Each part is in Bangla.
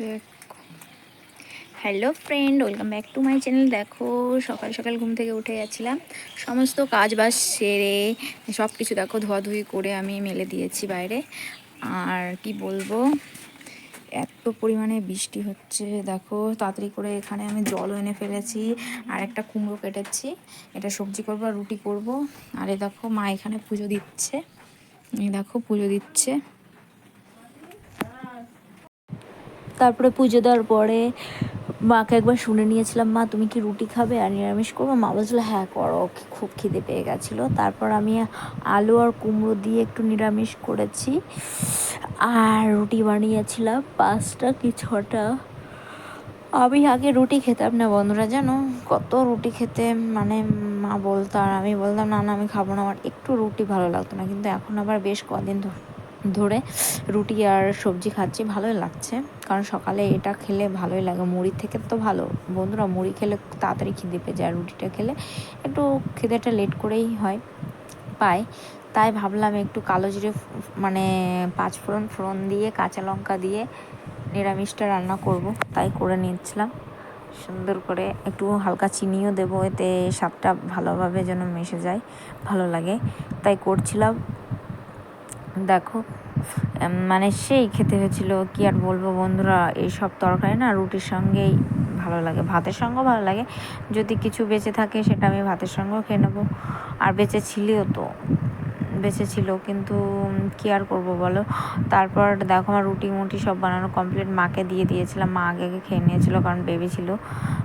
দেখো। Hello friend welcome back to my channel দেখো, সকাল সকাল ঘুম থেকে উঠে গেছিলাম। সমস্ত কাজ বাজ সেরে সব কিছু দেখো, ধোয়াধুয়ি করে আমি মেলে দিয়েছি বাইরে। আর কি বলব, এত পরিমাণে বৃষ্টি হচ্ছে। দেখো, তাড়াতাড়ি করে এখানে আমি জলও এনে ফেলেছি, আর একটা কুমড়ো কেটেছি। এটা সবজি করব আর রুটি করব। আর এ দেখো, মা এখানে পুজো দিচ্ছে। দেখো, পুজো দিচ্ছে। তারপরে পুজো দেওয়ার পরে মাকে একবার শুনে নিয়েছিলাম, মা, তুমি কি রুটি খাবে? আর নিরামিষ করব? মা বলছিল হ্যাঁ করো। খুব খিদে পেয়ে গেছিল। তারপর আমি আলু আর কুমড়ো দিয়ে একটু নিরামিষ করেছি। আর রুটি বানিয়েছিলাম পাঁচটা কি ছটা। আমি আগে রুটি খেতাম না বন্ধুরা, জানো? কত রুটি খেতে মানে মা বলতো আর আমি বলতাম, না না, আমি খাব না। আমার একটু রুটি ভালো লাগতো না, কিন্তু এখন আবার বেশ কদিন ধরে রুটি আর সবজি খাচ্ছি, ভালোই লাগছে। কারণ সকালে এটা খেলে ভালোই লাগে। মুড়ির থেকে তো ভালো। বন্ধুরা মুড়ি খেলে তাড়াতাড়ি খিদে পেয়ে যায়। রুটিটা খেলে একটু খিদেটা লেট করেই হয় পায় তাই ভাবলাম একটু কালো জিরে মানে পাঁচ ফোড়ন ফোড়ন দিয়ে, কাঁচা লঙ্কা দিয়ে নিরামিষটা রান্না করব। তাই করে নিচ্ছিলাম। সুন্দর করে একটু হালকা চিনিও দেবো। এতে স্বাদটা ভালোভাবে যেন মিশে যায়, ভালো লাগে। তাই করছিলাম। দেখো মানে সেই খেতে হয়েছিল, কি আর বলব বন্ধুরা এইসব তরকারি না রুটির সঙ্গেই ভালো লাগে, ভাতের সঙ্গেও ভালো লাগে। যদি কিছু বেঁচে থাকে সেটা আমি ভাতের সঙ্গেও খেয়ে নেব, আর বেঁচে ছিলিও তো। বেঁচে ছিল কিন্তু কি আর করব বলো? তারপর দেখো আমার রুটি মুটি সব বানানো কমপ্লিট মাকে দিয়ে দিয়েছিলাম। মা আগে আগে খেয়ে নিয়েছিলো, কারণ বেবি ছিল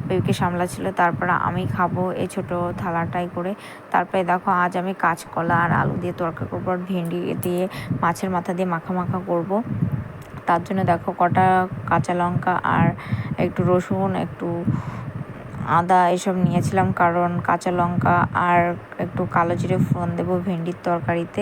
বেবিকে সামলাছিল তারপর আমি খাব এই ছোটো থালাটাই করে। তারপরে দেখো আজ আমি কাঁচকলা আর আলু দিয়ে তরকারি করব আর ভেন্ডি দিয়ে মাছের মাথা দিয়ে মাখা মাখা করব। তার জন্য দেখো কটা কাঁচা লঙ্কা আর একটু রসুন, একটু আদা এসব নিয়েছিলাম কারণ কাঁচা লঙ্কা আর একটু কালো জিরে ফোড়ন দেবো ভেন্ডির তরকারিতে।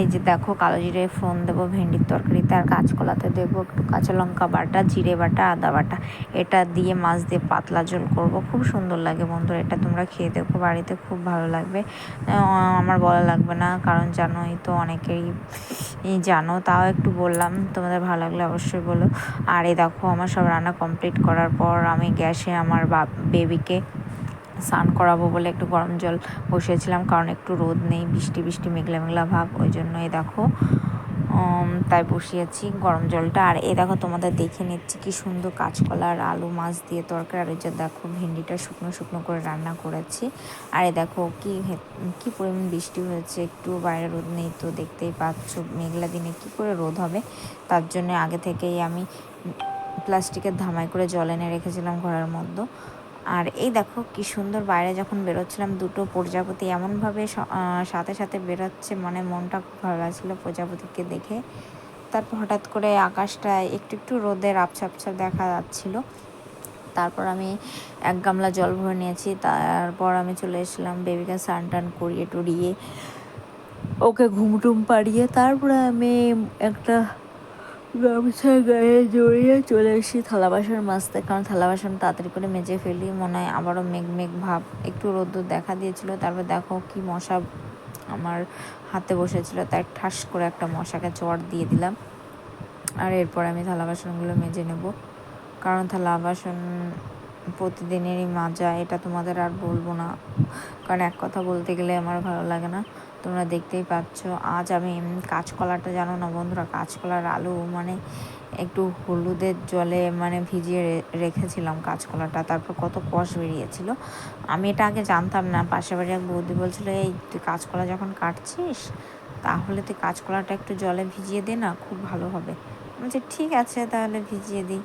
এই যে দেখো কালো জিরে ফোন দেবো, ভেন্ডির তরকারিতে আর কাঁচকলাতে দেবো একটু কাঁচা লঙ্কা বাটা, জিরে বাটা, আদা বাটা। এটা দিয়ে মাছ দিয়ে পাতলা ঝোল করব। খুব সুন্দর লাগে বন্ধুরা, এটা তোমরা খেয়ে দেখো, বাড়িতে খুব ভালো লাগবে। আমার বলা লাগবে না, কারণ জানোই তো অনেকেই জানো, তাও একটু বললাম, তোমাদের ভালো লাগলে অবশ্যই বলো। আর এই দেখো, আমার সব রান্না কমপ্লিট করার পর আমি গ্যাসে আমার বেবিকে স্নান করাবো বলে একটু গরম জল বসিয়েছিলাম, কারণ একটু রোদ নেই, বৃষ্টি বৃষ্টি, মেঘলা মেঘলা ভাব, ওই জন্যই দেখো। তাই বসিয়েছি গরম জলটা। আর এ দেখো, তোমাদের দেখে নিচ্ছি কি সুন্দর কাঁচকলা আর আলু মাছ দিয়ে তরকারি। আর এই যে দেখো, ভেন্ডিটা শুকনো শুকনো করে রান্না করেছি। আর এ দেখো, কি কি পরিমাণ বৃষ্টি হয়েছে, একটু বাইরে রোদ নেই তো দেখতেই পাচ্ছ। মেঘলা দিনে কি করে রোদ হবে? তার জন্য আগে থেকেই আমি প্লাস্টিকের ধামাই করে জল এনে রেখেছিলাম ঘরের মধ্যে। আর এই দেখো কি সুন্দর বাইরে যখন বেরোচ্ছিলাম, দুটো প্রজাপতি এমনভাবে সাথে সাথে বেরোচ্ছে মানে মনটা খুব ভালো লাগছিল প্রজাপতিকে দেখে। তারপর হঠাৎ করে আকাশটা একটু একটু রোদের আবছা দেখা যাচ্ছিল। তারপর আমি এক গামলা জল ভরে নিয়েছি, তারপর আমি চলে এসেছিলাম বেবিকে স্নান টান করিয়ে টরিয়ে ওকে ঘুম টুম পাড়িয়ে, তারপরে আমি একটা গামছা গায়ে জড়িয়ে চলে এসেছি থালা বাসন মাজতে। কারণ থালা বাসন তাড়াতাড়ি করে মেজে ফেলি, মনে হয় আবারও মেঘ মেঘ ভাব। একটু রোদ্দুর দেখা দিয়েছিল, তারপর দেখো কি মশা আমার হাতে বসেছিল, তাই ঠাস করে একটা মশাকে চট দিয়ে দিলাম। আর এরপর আমি থালা বাসনগুলো মেজে নেব। কারণ থালা বাসন প্রতিদিনেরই মাজা, এটা তোমাদের আর বলব না। কারণ এক কথা বলতে গেলে আমার ভালো লাগে না। তোমরা দেখতেই পাচ্ছ, আজ আমি কাঁচকলাটা জানো না বন্ধুরা, কাঁচকলার আলু মানে একটু হলুদের জলে মানে ভিজিয়ে রেখেছিলাম কাঁচকলাটা, তারপর কত কষ বেরিয়েছিল। আমি এটা আগে জানতাম না পাশে বাড়ি এক বৌদি বলছিল, এই তুই কাঁচকলা যখন কাটছিস, তাহলে তুই কাঁচকলাটা একটু জলে ভিজিয়ে দে না, খুব ভালো হবে। বলছি, ঠিক আছে, তাহলে ভিজিয়ে দিই।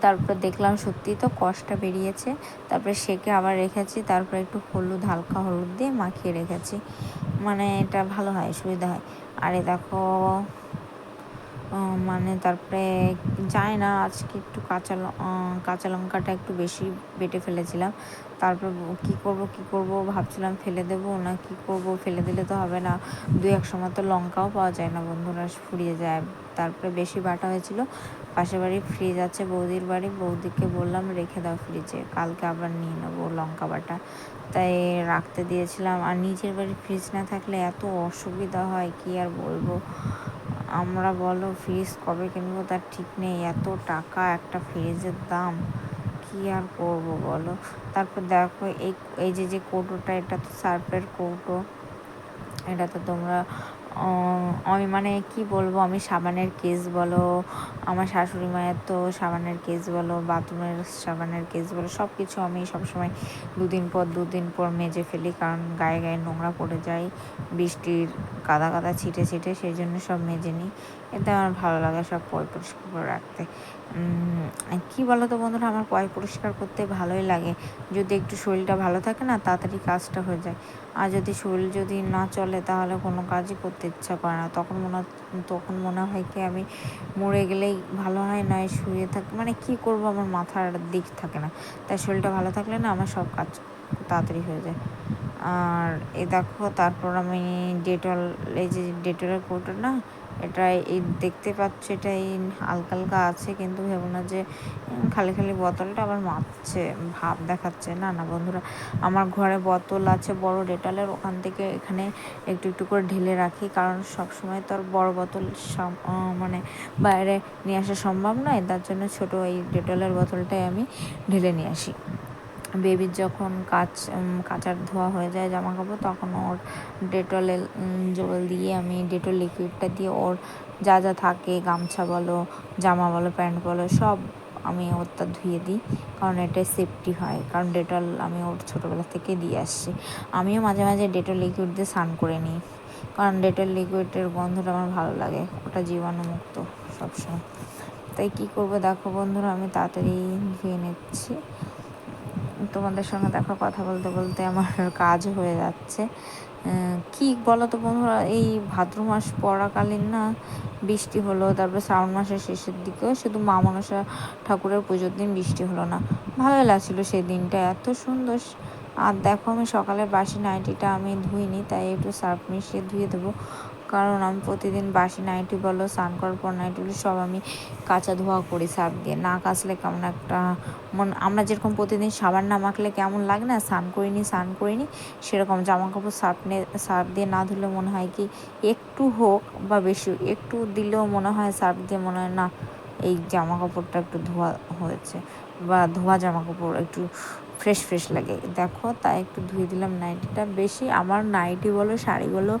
তারপর দেখলাম সত্যিই তো কষটা বেরিয়েছে। তারপরে সেকে আবার রেখেছি, তারপরে একটু হলুদ, হালকা হলুদ দিয়ে মাখিয়ে রেখেছি। মানে এটা ভালো হয়, সুবিধা হয়। আরে দেখো মানে তারপরে যায় না, আজকে একটু কাঁচা কাঁচা লঙ্কাটা একটু বেশি বেটে ফেলেছিলাম। তারপর কি করব কি করব ভাবছিলাম ফেলে দেবো, না কি করব ফেলে দিলে তো হবে না। দু এক সময় তো লঙ্কাও পাওয়া যায় না বন্ধুরা, ফুরিয়ে যায়। তারপরে বেশি বাটা হয়েছিল, পাশের বাড়ি ফ্রিজ আছে, বৌদির বাড়ি। বৌদিকে বললাম, রেখে দাও ফ্রিজে, কালকে আবার নিয়ে নেব লঙ্কা বাটা। তাই রাখতে দিয়েছিলাম। আর নিজের বাড়ি ফ্রিজ না থাকলে এত অসুবিধা হয়, কি আর বলব? আমরা বলো ফ্রিজ কবে কিনবো? তার ঠিক নেই। এত টাকা একটা ফ্রিজের দাম। কি আর করব বলো? তারপর দেখো, এই এই যে যে কৌটোটা, এটা তো সার্ফের কৌটো। এটা তো তোমরা আমি মানে কি বলব, আমি সাবানের কেস বলো, আমার শাশুড়ি মায়ের তো সাবানের কেস বলো, বাথরুমের সাবানের কেস বলো সব কিছু আমি সবসময় দুদিন পর দুদিন পর মেজে ফেলি, কারণ গায়ে গায়ে নোংরা পড়ে যায়, বৃষ্টির কাদা কাদা ছিটে ছিটে, সেই জন্য সব মেজে নিই। এতে আমার ভালো লাগে সব পয় পরিষ্কার করে রাখতে। কি বলো তো বন্ধুরা, আমার পয় পরিষ্কার করতে ভালোই লাগে। যদি একটু শরীরটা ভালো থাকে না, তাড়াতাড়ি কাজটা হয়ে যায়। আর যদি শরীর যদি না চলে, তাহলে কোনো কাজই করতে ইচ্ছা করে না। তখন মনে তখন মনে হয় কি আমি মরে গেলেই ভালো হয়, নয় শুয়ে থাক মানে কি করব আমার মাথার দিক থাকে না। তাই শরীরটা ভালো থাকলে না আমার সব কাজ তাড়াতাড়ি হয়ে যায়। আর এ দেখো, তারপর আমি ডেটল, এই যে ডেটলের কৌটো না এটা এই দেখতে পাচ্ছ, এটা এই হালকা হালকা আছে, কিন্তু ভেবো না যে খালি খালি বোতলটা আবার মাপছে, ভাব দেখাচ্ছে। না না, বন্ধুরা, আমার ঘরে বোতল আছে, বড় ডেটালের, ওখান থেকে এখানে একটু একটু করে ঢেলে রাখি, কারণ সব সময় তো আর বড় বোতল মানে বাইরে নিয়ে আসা সম্ভব নয়, তার জন্য ছোট এই ডেটলের বোতলটাই আমি ঢেলে নিয়ে আসি। বেবির যখন কাচ কাচার ধোয়া হয়ে যায় জামা কাপড় তখন ওর ডেটলে জল দিয়ে আমি ডেটল লিকুইডটা দিয়ে ওর যা যা থাকে, গামছা বলো, জামা বলো, প্যান্ট বলো, সব আমি ওরটা ধুয়ে দিই। কারণ এটা সেফটি হয়। কারণ ডেটল আমি ওর ছোটোবেলা থেকে দিয়ে আসছি। আমিও মাঝে মাঝে ডেটল লিকুইড দিয়ে স্নান করে নিই। কারণ ডেটল লিকুইডের গন্ধটা আমার ভালো লাগে। ওটা জীবাণুমুক্ত সবসময়। তাই কী করব? দেখো বন্ধুরা, আমি তাড়াতাড়ি ধুয়ে নিচ্ছি। তোমাদের সঙ্গে দেখো কথা বলতে বলতে আমার কাজ হয়ে যাচ্ছে। কি বলো তো বন্ধুরা, এই ভাদ্র মাস পড়াকালীন না বৃষ্টি হলো, তারপরে শ্রাবণ মাসের শেষের দিকে শুধু মা মনসা ঠাকুরের পুজোর দিন বৃষ্টি হলো না। ভালো লাগছিল সেই দিনটা, এত সুন্দর। আর দেখো আমি সকালে বাসি নাইটিটা আমি ধুইনি, তাই একটু সার্ফ মিশিয়ে ধুয়ে দেবো। কারণ আমি প্রতিদিন বাসি নাইটি বলো স্নান করার পর নাইটিগুলো সব আমি কাঁচা ধোয়া করি সার্ফ দিয়ে। না কাচলে কেমন একটা মন, আমরা যেরকম প্রতিদিন সাবান না মাখলে কেমন লাগে না, স্নান করিনি স্নান করিনি, সেরকম জামা কাপড় সার্ফ সার্ফ দিয়ে না ধুলে মনে হয় কি একটু হোক বা বেশি, একটু দিলেও মনে হয় সার্ফ দিয়ে মনে হয় না, এই জামা কাপড়টা একটু ধোয়া হয়েছে। বা ধোয়া জামা কাপড় একটু ফ্রেশ ফ্রেশ লাগে। দেখো, তাই একটু ধুয়ে দিলাম নাইটিটা। বেশি আমার নাইটি বলো, শাড়ি বলো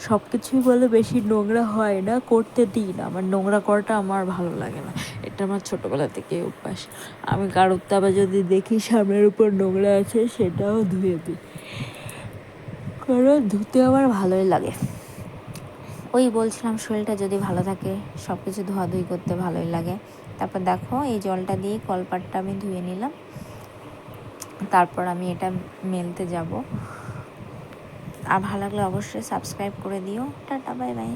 সব কিছুই বলে, বেশি নোংরা হয় না, করতে দিই না। আমার নোংরা করাটা আমার ভালো লাগে না। এটা আমার ছোটোবেলা থেকে অভ্যাস। আমি কারোর তাবা যদি দেখি সামনের উপর নোংরা আছে, সেটাও ধুয়ে দিই। কারণ ধুতে আমার ভালোই লাগে। ওই বলছিলাম, শরীরটা যদি ভালো থাকে সব কিছু ধোয়াধুয়ি করতে ভালোই লাগে। তারপর দেখো এই জলটা দিয়ে কলপাটটা আমি ধুয়ে নিলাম। তারপর আমি এটা মেলতে যাব। আর ভালো লাগলে অবশ্যই সাবস্ক্রাইব করে দিও। Tata, bye bye.